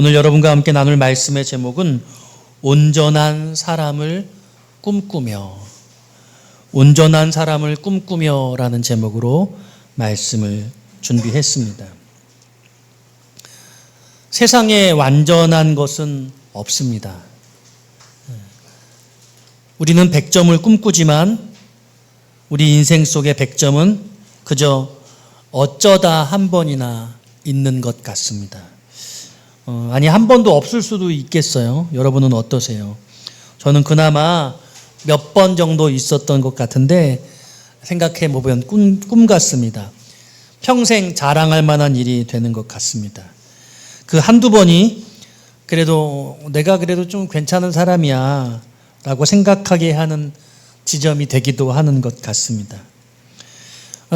오늘 여러분과 함께 나눌 말씀의 제목은 온전한 사람을 꿈꾸며 온전한 사람을 꿈꾸며라는 제목으로 말씀을 준비했습니다. 세상에 완전한 것은 없습니다. 우리는 100점을 꿈꾸지만 우리 인생 속의 100점은 그저 어쩌다 한 번이나 있는 것 같습니다. 어, 아니, 한 번도 없을 수도 있겠어요. 여러분은 어떠세요? 저는 그나마 몇 번 정도 있었던 것 같은데 생각해 보면 꿈, 꿈 같습니다. 평생 자랑할 만한 일이 되는 것 같습니다. 그 한두 번이 그래도 내가 그래도 좀 괜찮은 사람이야 라고 생각하게 하는 지점이 되기도 하는 것 같습니다.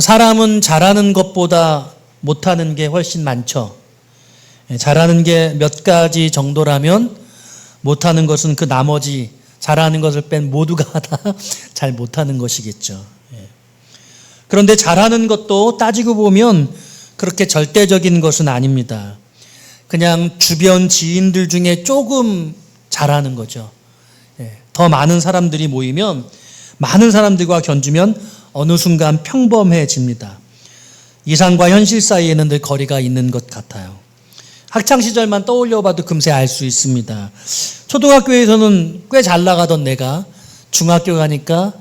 사람은 잘하는 것보다 못하는 게 훨씬 많죠. 예, 잘하는 게 몇 가지 정도라면 못하는 것은 그 나머지 잘하는 것을 뺀 모두가 다 잘 못하는 것이겠죠. 예. 그런데 잘하는 것도 따지고 보면 그렇게 절대적인 것은 아닙니다. 그냥 주변 지인들 중에 조금 잘하는 거죠. 예. 더 많은 사람들이 모이면 많은 사람들과 견주면 어느 순간 평범해집니다. 이상과 현실 사이에는 늘 거리가 있는 것 같아요. 학창 시절만 떠올려 봐도 금세 알 수 있습니다. 초등학교에서는 꽤 잘 나가던 내가 중학교 가니까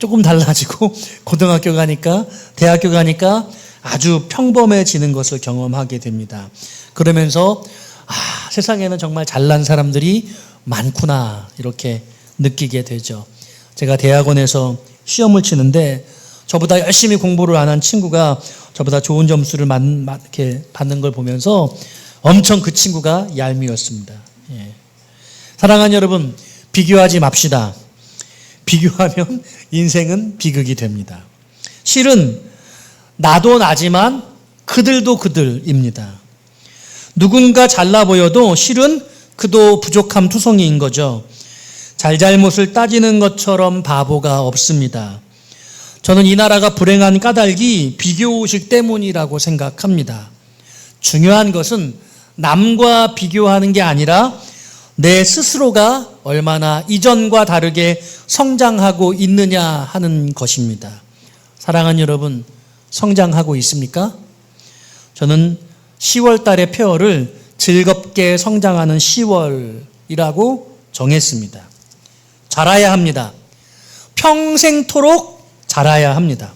조금 달라지고 고등학교 가니까 대학교 가니까 아주 평범해지는 것을 경험하게 됩니다. 그러면서 아, 세상에는 정말 잘난 사람들이 많구나 이렇게 느끼게 되죠. 제가 대학원에서 시험을 치는데 저보다 열심히 공부를 안 한 친구가 저보다 좋은 점수를 받는 걸 보면서 엄청 그 친구가 얄미웠습니다. 예. 사랑하는 여러분, 비교하지 맙시다. 비교하면 인생은 비극이 됩니다. 실은 나도 나지만 그들도 그들입니다. 누군가 잘나 보여도 실은 그도 부족함 투성이인 거죠. 잘잘못을 따지는 것처럼 바보가 없습니다. 저는 이 나라가 불행한 까닭이 비교의식 때문이라고 생각합니다. 중요한 것은 남과 비교하는 게 아니라 내 스스로가 얼마나 이전과 다르게 성장하고 있느냐 하는 것입니다. 사랑하는 여러분, 성장하고 있습니까? 저는 10월 달의 폐허를 즐겁게 성장하는 10월이라고 정했습니다. 자라야 합니다. 평생토록 자라야 합니다.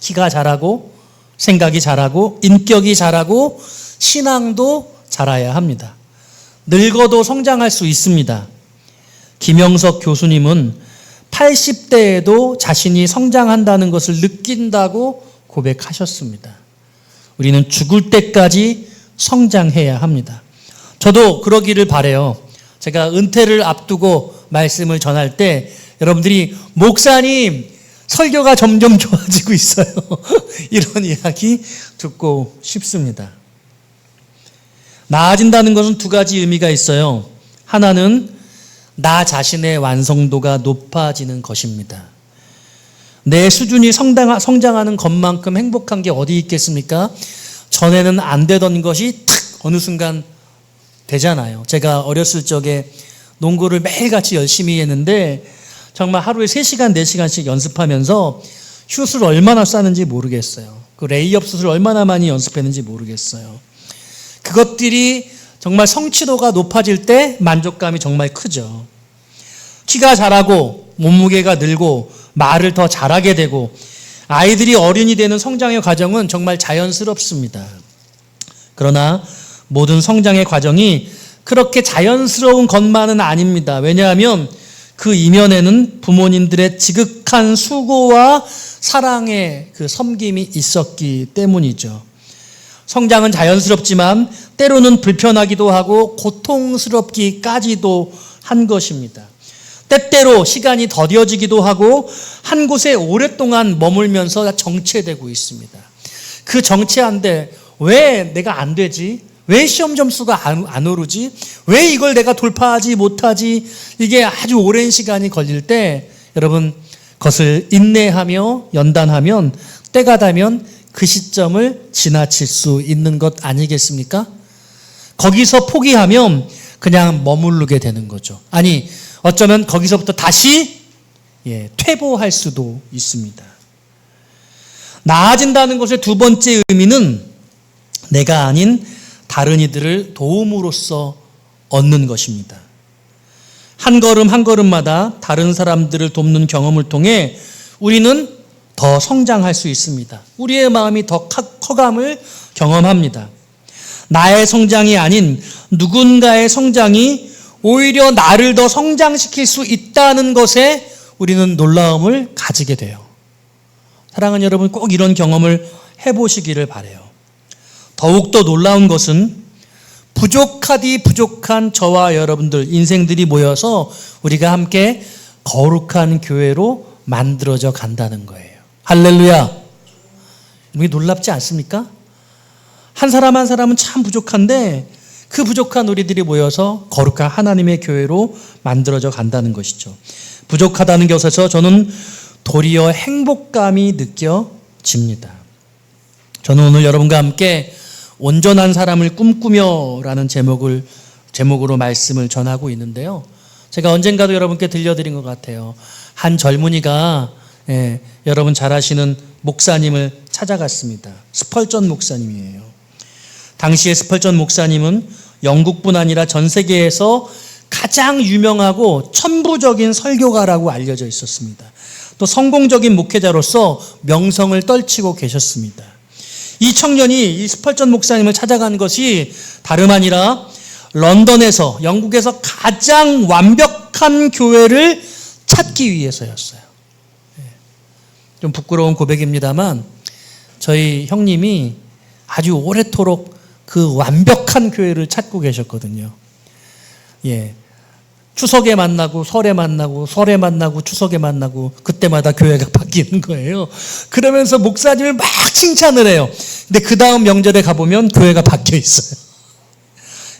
키가 자라고, 생각이 자라고, 인격이 자라고, 신앙도 자라야 합니다. 늙어도 성장할 수 있습니다. 김영석 교수님은 80대에도 자신이 성장한다는 것을 느낀다고 고백하셨습니다. 우리는 죽을 때까지 성장해야 합니다. 저도 그러기를 바래요. 제가 은퇴를 앞두고 말씀을 전할 때 여러분들이 목사님 설교가 점점 좋아지고 있어요. 이런 이야기 듣고 싶습니다. 나아진다는 것은 두 가지 의미가 있어요. 하나는 나 자신의 완성도가 높아지는 것입니다. 내 수준이 성장하는 것만큼 행복한 게 어디 있겠습니까? 전에는 안 되던 것이 탁 어느 순간 되잖아요. 제가 어렸을 적에 농구를 매일같이 열심히 했는데 정말 하루에 3시간, 4시간씩 연습하면서 슛을 얼마나 쐈는지 모르겠어요. 그 레이업 슛을 얼마나 많이 연습했는지 모르겠어요. 그것들이 정말 성취도가 높아질 때 만족감이 정말 크죠. 키가 자라고 몸무게가 늘고 말을 더 잘하게 되고 아이들이 어른이 되는 성장의 과정은 정말 자연스럽습니다. 그러나 모든 성장의 과정이 그렇게 자연스러운 것만은 아닙니다. 왜냐하면 그 이면에는 부모님들의 지극한 수고와 사랑의 그 섬김이 있었기 때문이죠. 성장은 자연스럽지만 때로는 불편하기도 하고 고통스럽기까지도 한 것입니다. 때때로 시간이 더뎌지기도 하고 한 곳에 오랫동안 머물면서 정체되고 있습니다. 그 정체한데 왜 내가 안 되지? 왜 시험 점수가 안, 안 오르지? 왜 이걸 내가 돌파하지 못하지? 이게 아주 오랜 시간이 걸릴 때 여러분 그것을 인내하며 연단하면 때가 되면 그 시점을 지나칠 수 있는 것 아니겠습니까? 거기서 포기하면 그냥 머무르게 되는 거죠. 아니, 어쩌면 거기서부터 다시 예, 퇴보할 수도 있습니다. 나아진다는 것의 두 번째 의미는 내가 아닌 다른 이들을 도움으로써 얻는 것입니다. 한 걸음 한 걸음마다 다른 사람들을 돕는 경험을 통해 우리는 더 성장할 수 있습니다. 우리의 마음이 더 커감을 경험합니다. 나의 성장이 아닌 누군가의 성장이 오히려 나를 더 성장시킬 수 있다는 것에 우리는 놀라움을 가지게 돼요. 사랑하는 여러분 꼭 이런 경험을 해보시기를 바래요. 더욱더 놀라운 것은 부족하디 부족한 저와 여러분들 인생들이 모여서 우리가 함께 거룩한 교회로 만들어져 간다는 거예요. 할렐루야. 이게 놀랍지 않습니까? 한 사람 한 사람은 참 부족한데 그 부족한 우리들이 모여서 거룩한 하나님의 교회로 만들어져 간다는 것이죠. 부족하다는 것에서 저는 도리어 행복감이 느껴집니다. 저는 오늘 여러분과 함께 온전한 사람을 꿈꾸며라는 제목을 제목으로 말씀을 전하고 있는데요. 제가 언젠가도 여러분께 들려드린 것 같아요. 한 젊은이가 예, 여러분 잘 아시는 목사님을 찾아갔습니다. 스펄전 목사님이에요. 당시에 스펄전 목사님은 영국뿐 아니라 전 세계에서 가장 유명하고 천부적인 설교가라고 알려져 있었습니다. 또 성공적인 목회자로서 명성을 떨치고 계셨습니다. 이 청년이 이 스펄전 목사님을 찾아간 것이 다름 아니라 런던에서 영국에서 가장 완벽한 교회를 찾기 위해서였어요. 예. 좀 부끄러운 고백입니다만 저희 형님이 아주 오래도록 그 완벽한 교회를 찾고 계셨거든요. 예. 추석에 만나고 설에 만나고 설에 만나고 추석에 만나고 그때마다 교회가 바뀌는 거예요. 그러면서 목사님을 막 칭찬을 해요. 근데 그 다음 명절에 가보면 교회가 바뀌어 있어요.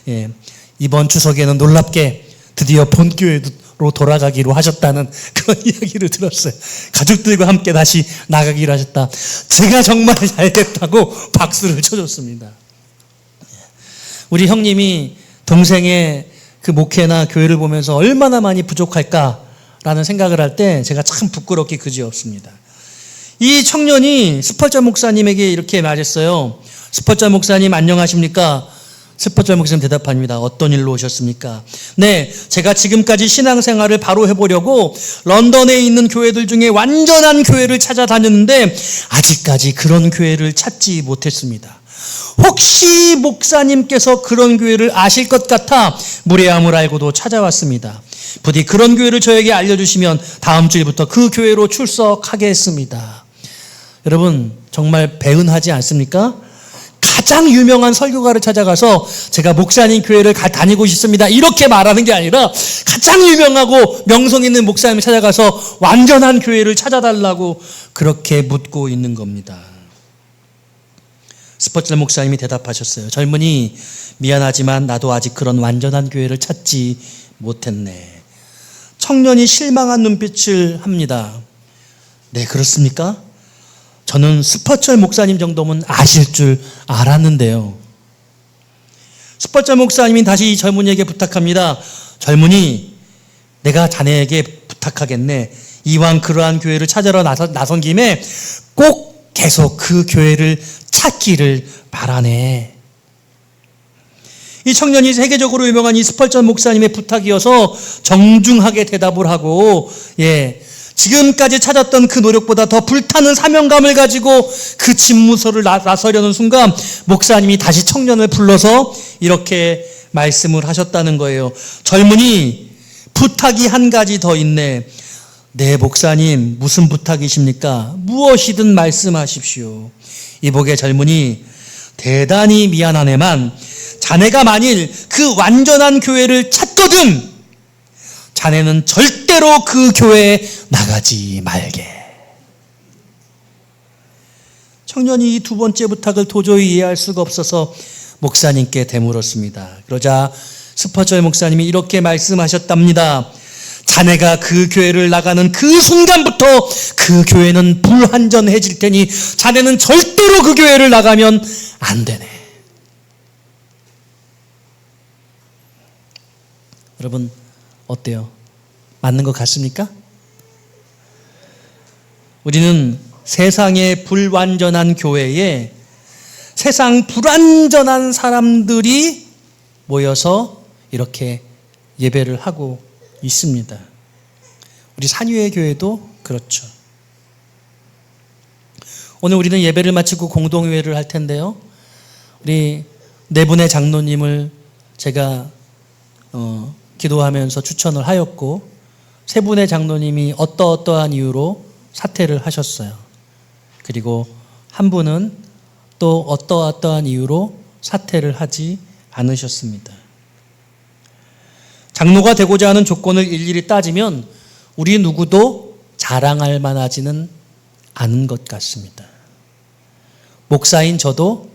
예. 이번 추석에는 놀랍게 드디어 본교회 로 돌아가기로 하셨다는 그런 이야기를 들었어요. 가족들과 함께 다시 나가기로 하셨다. 제가 정말 잘됐다고 박수를 쳐줬습니다. 우리 형님이 동생의 그 목회나 교회를 보면서 얼마나 많이 부족할까라는 생각을 할 때 제가 참 부끄럽게 그지없습니다. 이 청년이 스펄자 목사님에게 이렇게 말했어요. 스펄자 목사님 안녕하십니까? 스포츠 목사님 대답합니다. 어떤 일로 오셨습니까? 네, 제가 지금까지 신앙생활을 바로 해보려고 런던에 있는 교회들 중에 완전한 교회를 찾아다녔는데 아직까지 그런 교회를 찾지 못했습니다. 혹시 목사님께서 그런 교회를 아실 것 같아 무례함을 알고도 찾아왔습니다. 부디 그런 교회를 저에게 알려주시면 다음 주일부터 그 교회로 출석하겠습니다. 여러분, 정말 배은하지 않습니까? 가장 유명한 설교가를 찾아가서 제가 목사님 교회를 다니고 싶습니다. 이렇게 말하는 게 아니라 가장 유명하고 명성 있는 목사님을 찾아가서 완전한 교회를 찾아달라고 그렇게 묻고 있는 겁니다. 스포츠 목사님이 대답하셨어요. 젊은이 미안하지만 나도 아직 그런 완전한 교회를 찾지 못했네. 청년이 실망한 눈빛을 합니다. 네, 그렇습니까? 저는 스퍼철 목사님 정도면 아실 줄 알았는데요. 스퍼철 목사님이 다시 이 젊은이에게 부탁합니다. 젊은이, 내가 자네에게 부탁하겠네. 이왕 그러한 교회를 찾으러 나선, 나선 김에 꼭 계속 그 교회를 찾기를 바라네. 이 청년이 세계적으로 유명한 이 스펄전 목사님의 부탁이어서 정중하게 대답을 하고, 예, 지금까지 찾았던 그 노력보다 더 불타는 사명감을 가지고 그 집무소를 나서려는 순간 목사님이 다시 청년을 불러서 이렇게 말씀을 하셨다는 거예요. 젊은이 부탁이 한 가지 더 있네. 네, 목사님, 무슨 부탁이십니까? 무엇이든 말씀하십시오. 이복의 젊은이, 대단히 미안하네만, 자네가 만일 그 완전한 교회를 찾거든, 자네는 절대로 그 교회에 나가지 말게. 청년이 이 두 번째 부탁을 도저히 이해할 수가 없어서 목사님께 되물었습니다. 그러자 스퍼절 목사님이 이렇게 말씀하셨답니다. 자네가 그 교회를 나가는 그 순간부터 그 교회는 불완전해질 테니 자네는 절대로 그 교회를 나가면 안 되네. 여러분 어때요? 맞는 것 같습니까? 우리는 세상의 불완전한 교회에 세상 불완전한 사람들이 모여서 이렇게 예배를 하고 있습니다. 우리 산유의 교회도 그렇죠. 오늘 우리는 예배를 마치고 공동회를 할 텐데요. 우리 네 분의 장로님을 제가 어, 기도하면서 추천을 하였고 세 분의 장로님이 어떠어떠한 이유로 사퇴를 하셨어요. 그리고 한 분은 또 어떠어떠한 이유로 사퇴를 하지 않으셨습니다. 장로가 되고자 하는 조건을 일일이 따지면 우리 누구도 자랑할 만하지는 않은 것 같습니다. 목사인 저도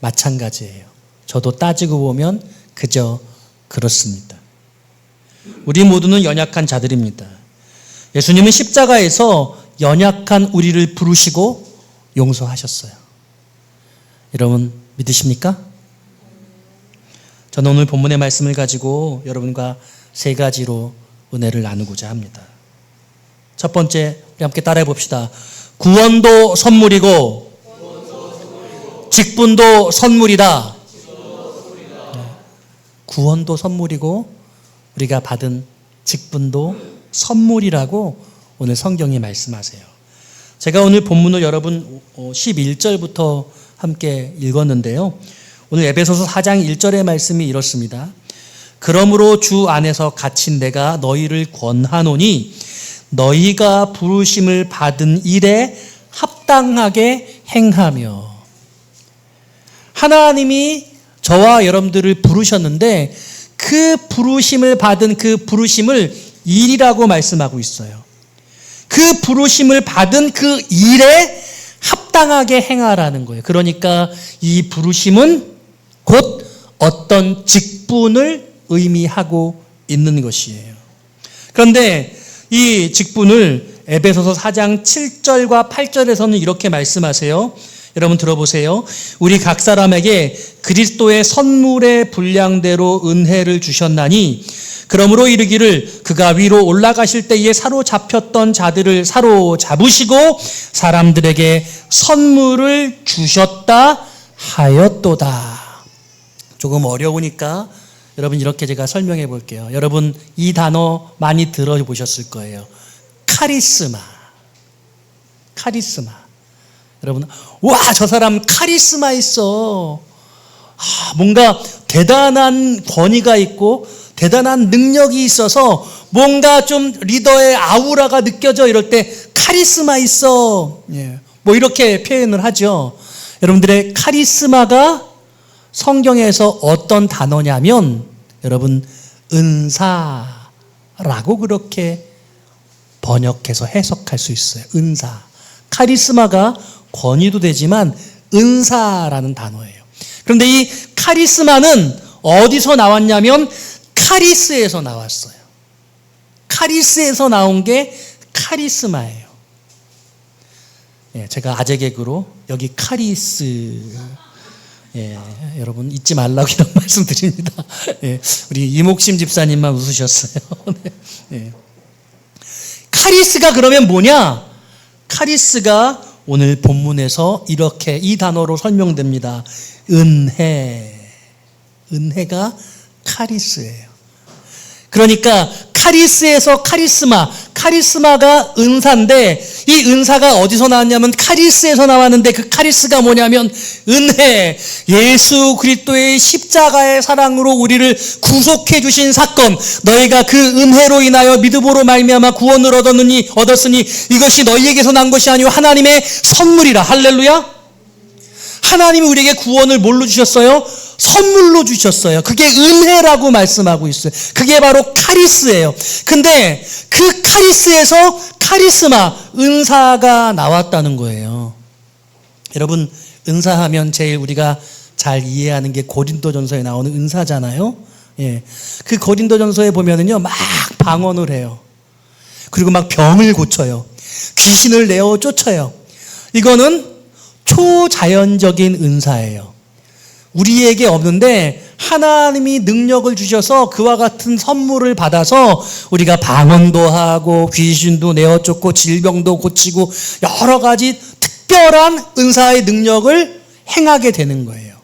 마찬가지예요. 저도 따지고 보면 그저 그렇습니다. 우리 모두는 연약한 자들입니다. 예수님은 십자가에서 연약한 우리를 부르시고 용서하셨어요. 여러분 믿으십니까? 저는 오늘 본문의 말씀을 가지고 여러분과 세 가지로 은혜를 나누고자 합니다. 첫 번째, 우리 함께 따라해 봅시다. 구원도 선물이고, 직분도 선물이다. 네. 구원도 선물이고, 우리가 받은 직분도 선물이라고 오늘 성경이 말씀하세요. 제가 오늘 본문을 여러분 11절부터 함께 읽었는데요. 오늘 에베소서 4장 1절의 말씀이 이렇습니다. 그러므로 주 안에서 갇힌 내가 너희를 권하노니 너희가 부르심을 받은 일에 합당하게 행하며 하나님이 저와 여러분들을 부르셨는데 그 부르심을 받은 그 부르심을 일이라고 말씀하고 있어요. 그 부르심을 받은 그 일에 합당하게 행하라는 거예요. 그러니까 이 부르심은 곧 어떤 직분을 의미하고 있는 것이에요. 그런데 이 직분을 에베소서 4장 7절과 8절에서는 이렇게 말씀하세요. 여러분 들어보세요. 우리 각 사람에게 그리스도의 선물의 분량대로 은혜를 주셨나니 그러므로 이르기를 그가 위로 올라가실 때에 사로잡혔던 자들을 사로잡으시고 사람들에게 선물을 주셨다 하였도다. 조금 어려우니까 여러분 이렇게 제가 설명해 볼게요. 여러분 이 단어 많이 들어보셨을 거예요. 카리스마. 카리스마. 여러분, 와, 저 사람 카리스마 있어. 아, 뭔가 대단한 권위가 있고 대단한 능력이 있어서 뭔가 좀 리더의 아우라가 느껴져 이럴 때 카리스마 있어. 예. 뭐 이렇게 표현을 하죠. 여러분들의 카리스마가 성경에서 어떤 단어냐면 여러분 은사라고 그렇게 번역해서 해석할 수 있어요. 은사. 카리스마가 권위도 되지만 은사라는 단어예요. 그런데 이 카리스마는 어디서 나왔냐면 카리스에서 나왔어요. 카리스에서 나온 게 카리스마예요. 예, 제가 아재 개그로 여기 카리스 예, 여러분 잊지 말라고 이런 말씀 드립니다. 예, 우리 이목심 집사님만 웃으셨어요. 네, 예. 카리스가 그러면 뭐냐? 카리스가 오늘 본문에서 이렇게 이 단어로 설명됩니다. 은혜. 은혜가 카리스예요. 그러니까 카리스에서 카리스마, 카리스마가 은사인데 이 은사가 어디서 나왔냐면 카리스에서 나왔는데 그 카리스가 뭐냐면 은혜, 예수 그리스도의 십자가의 사랑으로 우리를 구속해 주신 사건, 너희가 그 은혜로 인하여 믿음으로 말미암아 구원을 얻었느니 얻었으니 이것이 너희에게서 난 것이 아니요 하나님의 선물이라 할렐루야. 하나님이 우리에게 구원을 뭘로 주셨어요? 선물로 주셨어요. 그게 은혜라고 말씀하고 있어요. 그게 바로 카리스예요. 근데 그 카리스에서 카리스마, 은사가 나왔다는 거예요. 여러분, 은사하면 제일 우리가 잘 이해하는 게 고린도전서에 나오는 은사잖아요. 예. 그 고린도전서에 보면은요, 막 방언을 해요. 그리고 막 병을 고쳐요. 귀신을 내어 쫓아요. 이거는 초자연적인 은사예요. 우리에게 없는데 하나님이 능력을 주셔서 그와 같은 선물을 받아서 우리가 방언도 하고 귀신도 내어 쫓고 질병도 고치고 여러 가지 특별한 은사의 능력을 행하게 되는 거예요.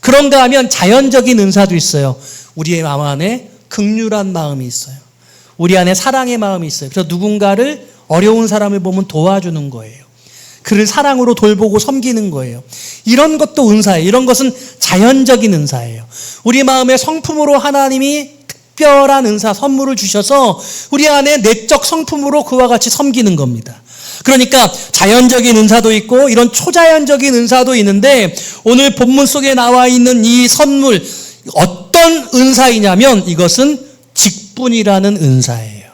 그런가 하면 자연적인 은사도 있어요. 우리의 마음 안에 극률한 마음이 있어요. 우리 안에 사랑의 마음이 있어요. 그래서 누군가를 어려운 사람을 보면 도와주는 거예요. 그를 사랑으로 돌보고 섬기는 거예요. 이런 것도 은사예요. 이런 것은 자연적인 은사예요. 우리 마음의 성품으로 하나님이 특별한 은사, 선물을 주셔서 우리 안에 내적 성품으로 그와 같이 섬기는 겁니다. 그러니까 자연적인 은사도 있고 이런 초자연적인 은사도 있는데 오늘 본문 속에 나와 있는 이 선물 어떤 은사이냐면 이것은 직분이라는 은사예요.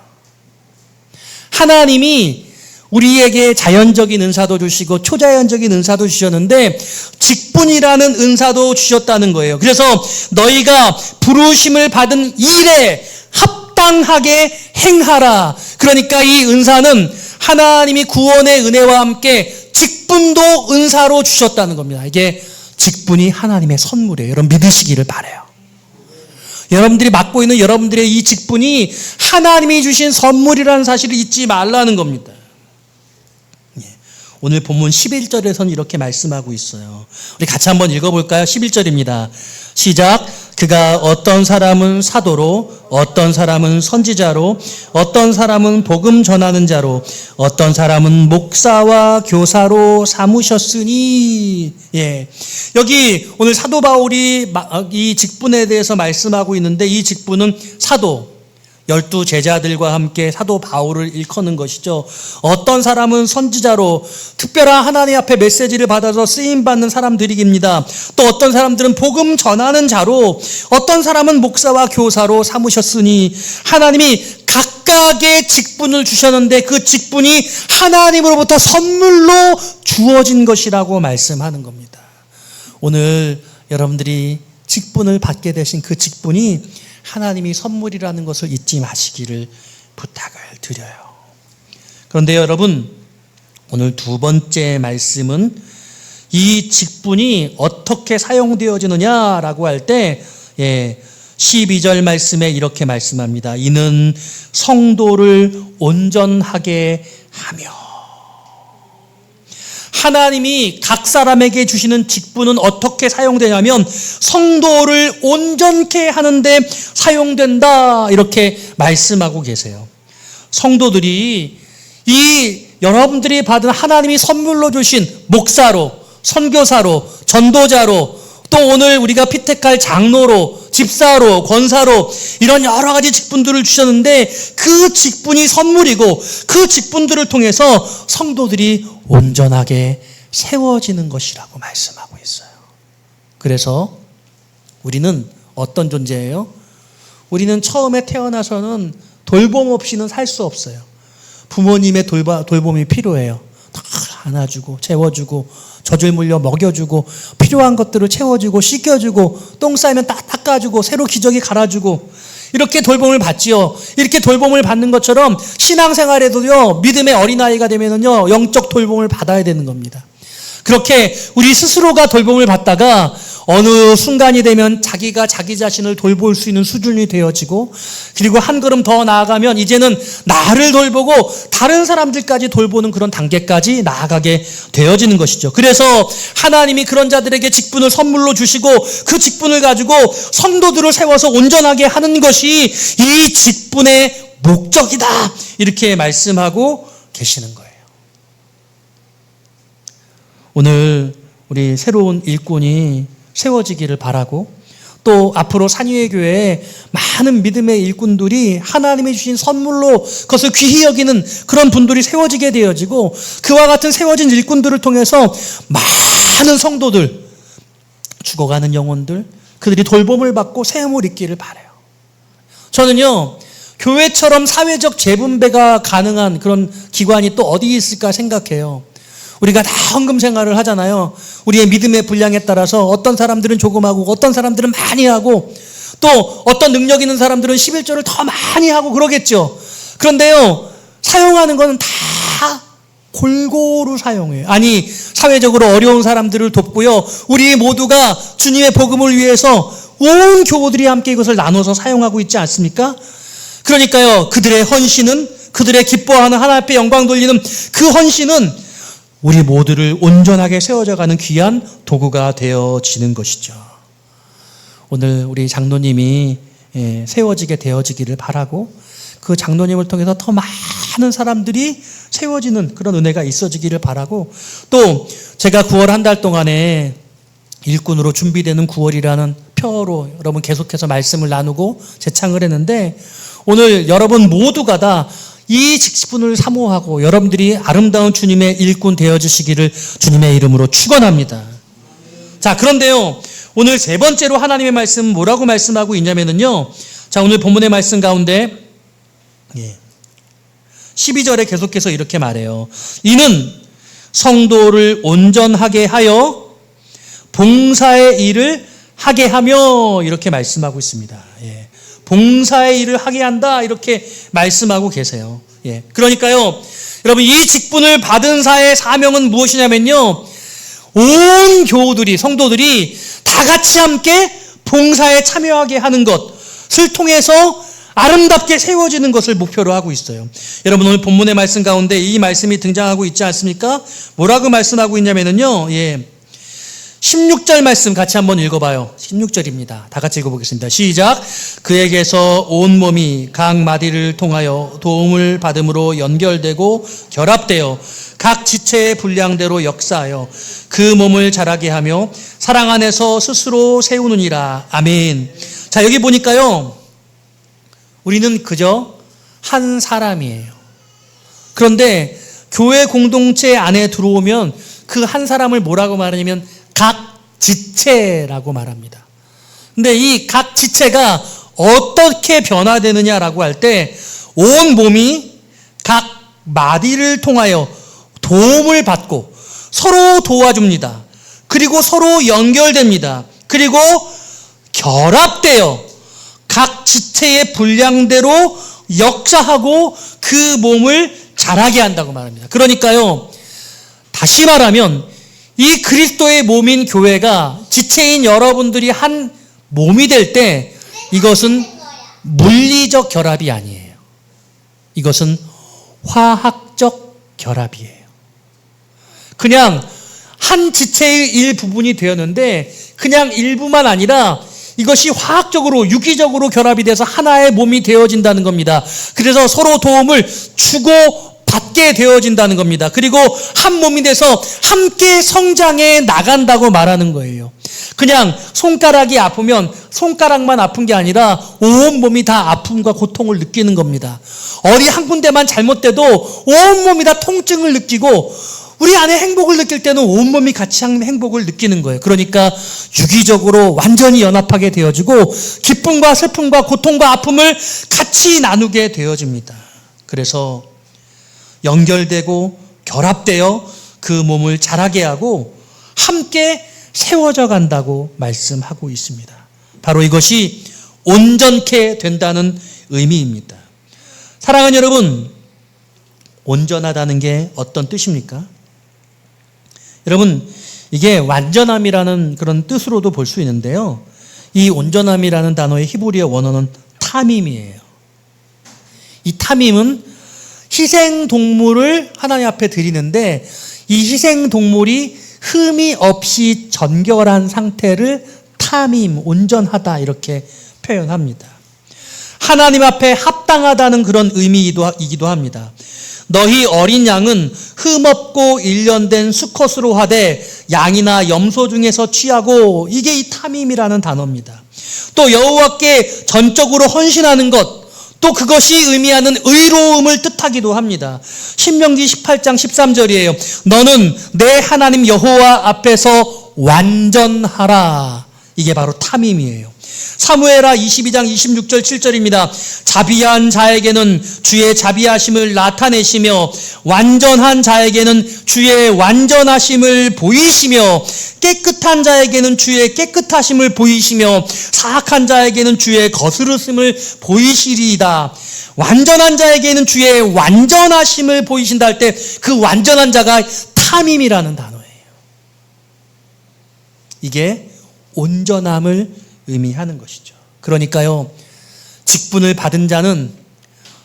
하나님이 우리에게 자연적인 은사도 주시고 초자연적인 은사도 주셨는데 직분이라는 은사도 주셨다는 거예요. 그래서 너희가 부르심을 받은 일에 합당하게 행하라. 그러니까 이 은사는 하나님이 구원의 은혜와 함께 직분도 은사로 주셨다는 겁니다. 이게 직분이 하나님의 선물이에요. 여러분 믿으시기를 바래요. 여러분들이 맡고 있는 여러분들의 이 직분이 하나님이 주신 선물이라는 사실을 잊지 말라는 겁니다. 예. 오늘 본문 11절에서는 이렇게 말씀하고 있어요. 우리 같이 한번 읽어볼까요? 11절입니다. 시작. 그가 어떤 사람은 사도로, 어떤 사람은 선지자로, 어떤 사람은 복음 전하는 자로, 어떤 사람은 목사와 교사로 삼으셨으니, 예. 여기 오늘 사도 바울이 이 직분에 대해서 말씀하고 있는데 이 직분은 사도, 열두 제자들과 함께 사도 바울을 일컫는 것이죠. 어떤 사람은 선지자로 특별한 하나님 앞에 메시지를 받아서 쓰임 받는 사람들이깁니다. 또 어떤 사람들은 복음 전하는 자로, 어떤 사람은 목사와 교사로 삼으셨으니 하나님이 각각의 직분을 주셨는데 그 직분이 하나님으로부터 선물로 주어진 것이라고 말씀하는 겁니다. 오늘 여러분들이 직분을 받게 되신 그 직분이 하나님이 선물이라는 것을 잊지 마시기를 부탁을 드려요. 그런데 여러분, 오늘 두 번째 말씀은 이 직분이 어떻게 사용되어지느냐라고 할 때, 예, 12절 말씀에 이렇게 말씀합니다. 이는 성도를 온전하게 하며. 하나님이 각 사람에게 주시는 직분은 어떻게 사용되냐면 성도를 온전케 하는데 사용된다. 이렇게 말씀하고 계세요. 성도들이 이 여러분들이 받은 하나님이 선물로 주신 목사로, 선교사로, 전도자로, 또 오늘 우리가 피택할 장로로, 집사로, 권사로 이런 여러 가지 직분들을 주셨는데 그 직분이 선물이고 그 직분들을 통해서 성도들이 온전하게 세워지는 것이라고 말씀하고 있어요. 그래서 우리는 어떤 존재예요? 우리는 처음에 태어나서는 돌봄 없이는 살 수 없어요. 부모님의 돌봄이 필요해요. 다 안아주고 채워주고 젖을 물려 먹여주고 필요한 것들을 채워주고 씻겨주고 똥 싸면 딱 닦아주고 새로 기저귀 갈아주고 이렇게 돌봄을 받지요. 이렇게 돌봄을 받는 것처럼 신앙생활에도요 믿음의 어린아이가 되면은요 영적 돌봄을 받아야 되는 겁니다. 그렇게 우리 스스로가 돌봄을 받다가 어느 순간이 되면 자기가 자기 자신을 돌볼 수 있는 수준이 되어지고 그리고 한 걸음 더 나아가면 이제는 나를 돌보고 다른 사람들까지 돌보는 그런 단계까지 나아가게 되어지는 것이죠. 그래서 하나님이 그런 자들에게 직분을 선물로 주시고 그 직분을 가지고 성도들을 세워서 온전하게 하는 것이 이 직분의 목적이다. 이렇게 말씀하고 계시는 거예요. 오늘 우리 새로운 일꾼이 세워지기를 바라고 또 앞으로 산위의 교회에 많은 믿음의 일꾼들이 하나님이 주신 선물로 그것을 귀히 여기는 그런 분들이 세워지게 되어지고 그와 같은 세워진 일꾼들을 통해서 많은 성도들 죽어가는 영혼들 그들이 돌봄을 받고 세움을 입기를 바래요. 저는요 교회처럼 사회적 재분배가 가능한 그런 기관이 또 어디 있을까 생각해요. 우리가 다 헌금 생활을 하잖아요. 우리의 믿음의 분량에 따라서 어떤 사람들은 조금 하고 어떤 사람들은 많이 하고 또 어떤 능력 있는 사람들은 11조를 더 많이 하고 그러겠죠. 그런데요. 사용하는 거는 다 골고루 사용해요. 아니, 사회적으로 어려운 사람들을 돕고요. 우리 모두가 주님의 복음을 위해서 온 교우들이 함께 이것을 나눠서 사용하고 있지 않습니까? 그러니까요, 그들의 헌신은 그들의 기뻐하는 하나님 앞에 영광 돌리는 그 헌신은 우리 모두를 온전하게 세워져가는 귀한 도구가 되어지는 것이죠. 오늘 우리 장로님이 예, 세워지게 되어지기를 바라고 그 장로님을 통해서 더 많은 사람들이 세워지는 그런 은혜가 있어지기를 바라고 또 제가 9월 한 달 동안에 일꾼으로 준비되는 9월이라는 표로 여러분 계속해서 말씀을 나누고 제창을 했는데 오늘 여러분 모두가 다 이 직분을 사모하고 여러분들이 아름다운 주님의 일꾼 되어 주시기를 주님의 이름으로 축원합니다. 자, 그런데요. 오늘 세 번째로 하나님의 말씀은 뭐라고 말씀하고 있냐면은요. 자, 오늘 본문의 말씀 가운데 예. 12절에 계속해서 이렇게 말해요. 이는 성도를 온전하게 하여 봉사의 일을 하게 하며 이렇게 말씀하고 있습니다. 예. 봉사의 일을 하게 한다 이렇게 말씀하고 계세요. 예. 그러니까요. 여러분 이 직분을 받은 사의 사명은 무엇이냐면요. 온 교우들이 성도들이 다 같이 함께 봉사에 참여하게 하는 것을 통해서 아름답게 세워지는 것을 목표로 하고 있어요. 여러분 오늘 본문의 말씀 가운데 이 말씀이 등장하고 있지 않습니까? 뭐라고 말씀하고 있냐면은요. 예. 16절 말씀 같이 한번 읽어봐요. 16절입니다. 다 같이 읽어보겠습니다. 시작. 그에게서 온 몸이 각 마디를 통하여 도움을 받음으로 연결되고 결합되어 각 지체의 분량대로 역사하여 그 몸을 자라게 하며 사랑 안에서 스스로 세우느니라. 아멘. 자, 여기 보니까요. 우리는 그저 한 사람이에요. 그런데 교회 공동체 안에 들어오면 그 한 사람을 뭐라고 말하냐면 각 지체라고 말합니다. 근데 이 각 지체가 어떻게 변화되느냐라고 할 때 온 몸이 각 마디를 통하여 도움을 받고 서로 도와줍니다. 그리고 서로 연결됩니다. 그리고 결합되어 각 지체의 분량대로 역사하고 그 몸을 자라게 한다고 말합니다. 그러니까요, 다시 말하면 이 그리스도의 몸인 교회가 지체인 여러분들이 한 몸이 될 때 이것은 물리적 결합이 아니에요. 이것은 화학적 결합이에요. 그냥 한 지체의 일부분이 되었는데 그냥 일부만 아니라 이것이 화학적으로 유기적으로 결합이 돼서 하나의 몸이 되어진다는 겁니다. 그래서 서로 도움을 주고 받게 되어진다는 겁니다. 그리고 한 몸이 돼서 함께 성장해 나간다고 말하는 거예요. 그냥 손가락이 아프면 손가락만 아픈 게 아니라 온 몸이 다 아픔과 고통을 느끼는 겁니다. 어리 한 군데만 잘못돼도 온 몸이 다 통증을 느끼고 우리 안에 행복을 느낄 때는 온몸이 같이 행복을 느끼는 거예요. 그러니까 유기적으로 완전히 연합하게 되어지고 기쁨과 슬픔과 고통과 아픔을 같이 나누게 되어집니다. 그래서 연결되고 결합되어 그 몸을 자라게 하고 함께 세워져 간다고 말씀하고 있습니다. 바로 이것이 온전케 된다는 의미입니다. 사랑하는 여러분, 온전하다는 게 어떤 뜻입니까? 여러분, 이게 완전함이라는 그런 뜻으로도 볼 수 있는데요. 이 온전함이라는 단어의 히브리어 원어는 타밈이에요. 이 타밈은 희생 동물을 하나님 앞에 드리는데 이 희생 동물이 흠이 없이 전결한 상태를 타밈, 온전하다 이렇게 표현합니다. 하나님 앞에 합당하다는 그런 의미이기도 합니다. 너희 어린 양은 흠없고 일련된 수컷으로 하되 양이나 염소 중에서 취하고 이게 이 탐임이라는 단어입니다. 또 여호와께 전적으로 헌신하는 것, 또 그것이 의미하는 의로움을 뜻하기도 합니다. 신명기 18장 13절이에요. 너는 내 하나님 여호와 앞에서 완전하라. 이게 바로 탐임이에요. 사무에라 22장 26절 7절입니다. 자비한 자에게는 주의 자비하심을 나타내시며 완전한 자에게는 주의 완전하심을 보이시며 깨끗한 자에게는 주의 깨끗하심을 보이시며 사악한 자에게는 주의 거스르심을 보이시리이다. 완전한 자에게는 주의 완전하심을 보이신다 할 때 그 완전한 자가 탐임이라는 단어예요. 이게 온전함을 의미하는 것이죠. 그러니까요, 직분을 받은 자는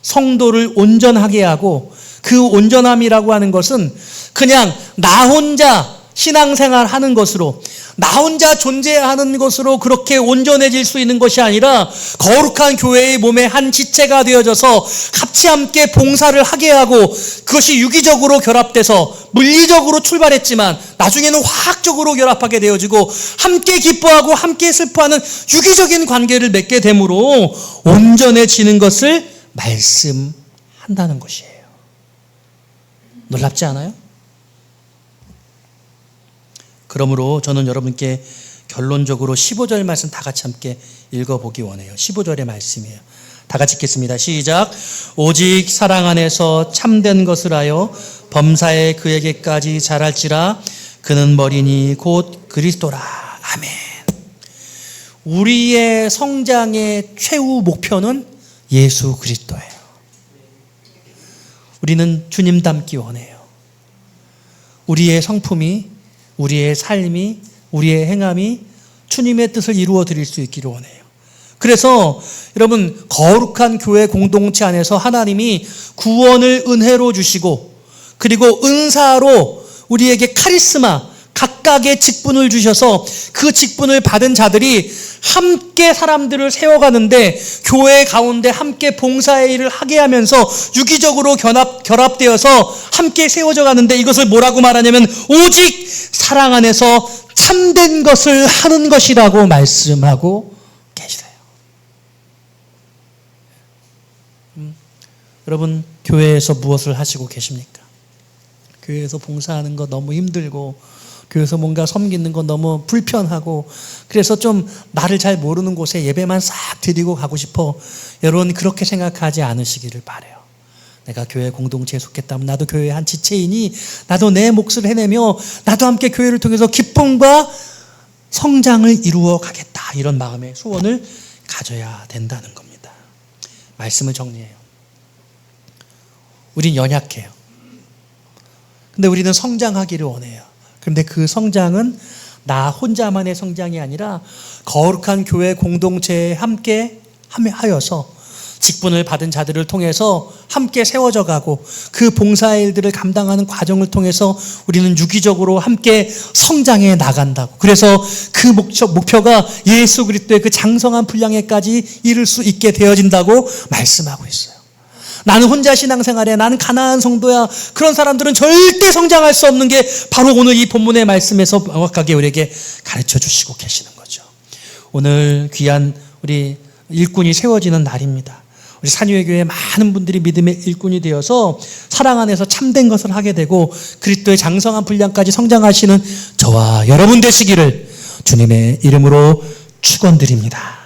성도를 온전하게 하고 그 온전함이라고 하는 것은 그냥 나 혼자 신앙생활 하는 것으로 나 혼자 존재하는 것으로 그렇게 온전해질 수 있는 것이 아니라 거룩한 교회의 몸의 한 지체가 되어져서 같이 함께 봉사를 하게 하고 그것이 유기적으로 결합돼서 물리적으로 출발했지만 나중에는 화학적으로 결합하게 되어지고 함께 기뻐하고 함께 슬퍼하는 유기적인 관계를 맺게 되므로 온전해지는 것을 말씀한다는 것이에요. 놀랍지 않아요? 그러므로 저는 여러분께 결론적으로 15절 말씀 다 같이 함께 읽어보기 원해요. 15절의 말씀이에요. 다 같이 읽겠습니다. 시작. 오직 사랑 안에서 참된 것을 하여 범사에 그에게까지 자랄지라 그는 머리니 곧 그리스도라. 아멘. 우리의 성장의 최후 목표는 예수 그리스도예요. 우리는 주님 닮기 원해요. 우리의 성품이 우리의 삶이 우리의 행함이 주님의 뜻을 이루어 드릴 수 있기를 원해요. 그래서 여러분 거룩한 교회 공동체 안에서 하나님이 구원을 은혜로 주시고 그리고 은사로 우리에게 카리스마 각각의 직분을 주셔서 그 직분을 받은 자들이 함께 사람들을 세워가는데 교회 가운데 함께 봉사의 일을 하게 하면서 유기적으로 결합, 결합되어서 함께 세워져 가는데 이것을 뭐라고 말하냐면 오직 사랑 안에서 참된 것을 하는 것이라고 말씀하고 계시래요. 음, 여러분 교회에서 무엇을 하시고 계십니까? 교회에서 봉사하는 거 너무 힘들고 교회에서 뭔가 섬기는 건 너무 불편하고 그래서 좀 나를 잘 모르는 곳에 예배만 싹 드리고 가고 싶어. 여러분 그렇게 생각하지 않으시기를 바래요. 내가 교회 공동체에 속했다면 나도 교회의 한 지체이니 나도 내 몫을 해내며 나도 함께 교회를 통해서 기쁨과 성장을 이루어 가겠다. 이런 마음의 소원을 가져야 된다는 겁니다. 말씀을 정리해요. 우린 연약해요. 근데 우리는 성장하기를 원해요. 그런데 그 성장은 나 혼자만의 성장이 아니라 거룩한 교회 공동체에 함께 하여서 직분을 받은 자들을 통해서 함께 세워져 가고 그 봉사 일들을 감당하는 과정을 통해서 우리는 유기적으로 함께 성장해 나간다고. 그래서 그 목표, 목표가 예수 그리스도의 그 장성한 분량에까지 이를 수 있게 되어진다고 말씀하고 있어요. 나는 혼자 신앙생활에 나는 가난한 성도야. 그런 사람들은 절대 성장할 수 없는 게 바로 오늘 이 본문의 말씀에서 명확하게 우리에게 가르쳐 주시고 계시는 거죠. 오늘 귀한 우리 일꾼이 세워지는 날입니다. 우리 산유의 교회 많은 분들이 믿음의 일꾼이 되어서 사랑 안에서 참된 것을 하게 되고 그리스도의 장성한 분량까지 성장하시는 저와 여러분 되시기를 주님의 이름으로 축원드립니다.